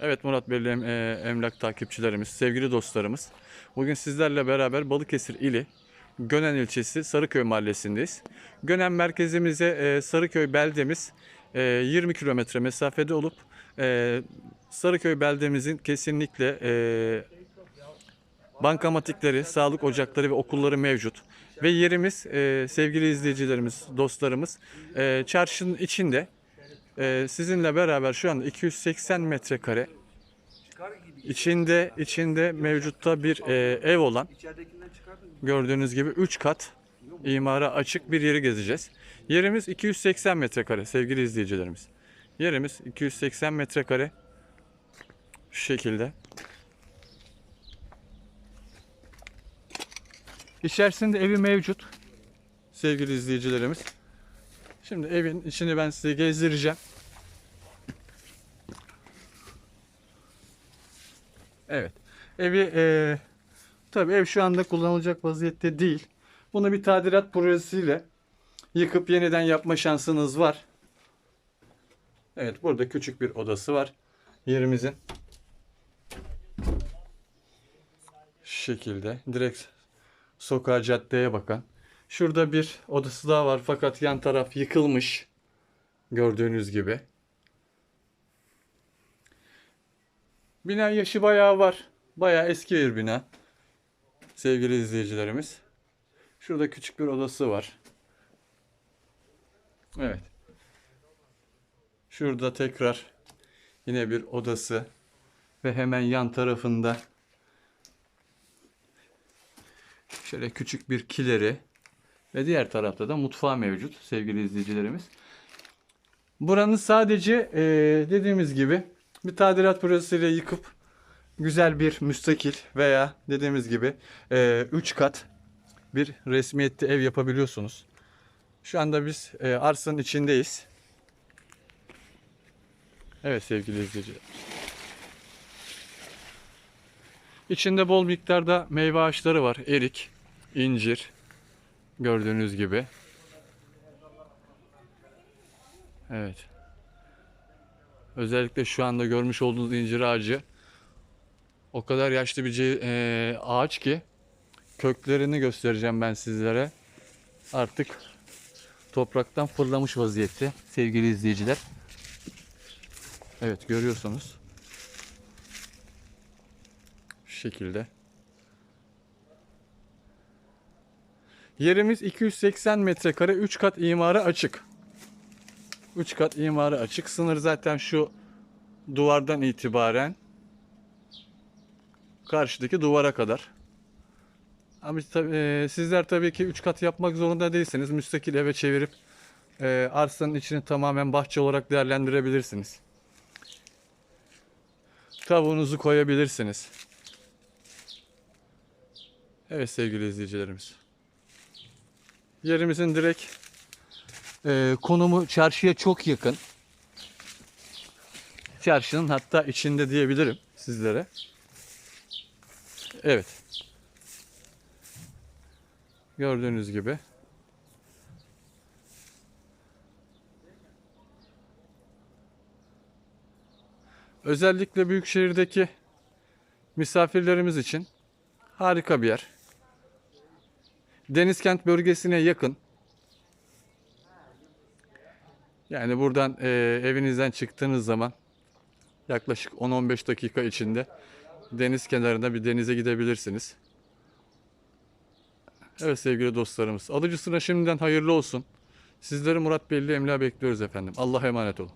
Evet Murat Belli e, emlak takipçilerimiz, sevgili dostlarımız. Bugün sizlerle beraber Balıkesir ili Gönen ilçesi Sarıköy mahallesindeyiz. Gönen merkezimize e, Sarıköy beldemiz e, 20 kilometre mesafede olup e, Sarıköy beldemizin kesinlikle e, bankamatikleri, sağlık ocakları ve okulları mevcut. Ve yerimiz e, sevgili izleyicilerimiz, dostlarımız e, çarşının içinde e, sizinle beraber şu anda 280 metrekare içinde içinde mevcutta bir e, ev olan gördüğünüz gibi 3 kat imara açık bir yeri gezeceğiz. Yerimiz 280 metrekare sevgili izleyicilerimiz. Yerimiz 280 metrekare şu şekilde. İçerisinde evi mevcut sevgili izleyicilerimiz. Şimdi evin içini ben size gezdireceğim. Evet. Evi e, tabii ev şu anda kullanılacak vaziyette değil. Bunu bir tadilat projesiyle yıkıp yeniden yapma şansınız var. Evet burada küçük bir odası var yerimizin. Şekilde direkt sokağa caddeye bakan. Şurada bir odası daha var fakat yan taraf yıkılmış. Gördüğünüz gibi. Bina yaşı bayağı var. Bayağı eski bir bina. Sevgili izleyicilerimiz. Şurada küçük bir odası var. Evet. Şurada tekrar yine bir odası ve hemen yan tarafında şöyle küçük bir kileri ve diğer tarafta da mutfağı mevcut sevgili izleyicilerimiz. Buranın sadece eee, dediğimiz gibi bir tadilat projesiyle yıkıp güzel bir müstakil veya dediğimiz gibi 3 kat bir resmiyetli ev yapabiliyorsunuz. Şu anda biz eee, arsanın içindeyiz. Evet sevgili izleyiciler. İçinde bol miktarda meyve ağaçları var. Erik, incir. Gördüğünüz gibi. Evet. Özellikle şu anda görmüş olduğunuz incir ağacı o kadar yaşlı bir eee, ağaç ki köklerini göstereceğim ben sizlere. Artık topraktan fırlamış vaziyette sevgili izleyiciler. Evet görüyorsunuz. Şu şekilde. Yerimiz 280 metrekare 3 kat imarı açık. 3 kat imarı açık. Sınır zaten şu duvardan itibaren karşıdaki duvara kadar. Ama tabii, e, sizler tabii ki 3 kat yapmak zorunda değilsiniz. Müstakil eve çevirip e, arsanın içini tamamen bahçe olarak değerlendirebilirsiniz. Tavuğunuzu koyabilirsiniz. Evet sevgili izleyicilerimiz. Yerimizin direkt e, konumu çarşıya çok yakın. Çarşının hatta içinde diyebilirim sizlere. Evet. Gördüğünüz gibi. Özellikle büyük şehirdeki misafirlerimiz için harika bir yer. Denizkent bölgesine yakın. Yani buradan e, evinizden çıktığınız zaman yaklaşık 10-15 dakika içinde deniz kenarında bir denize gidebilirsiniz. Evet sevgili dostlarımız. Alıcısına şimdiden hayırlı olsun. Sizleri Murat Belli Emlak'a bekliyoruz efendim. Allah'a emanet olun.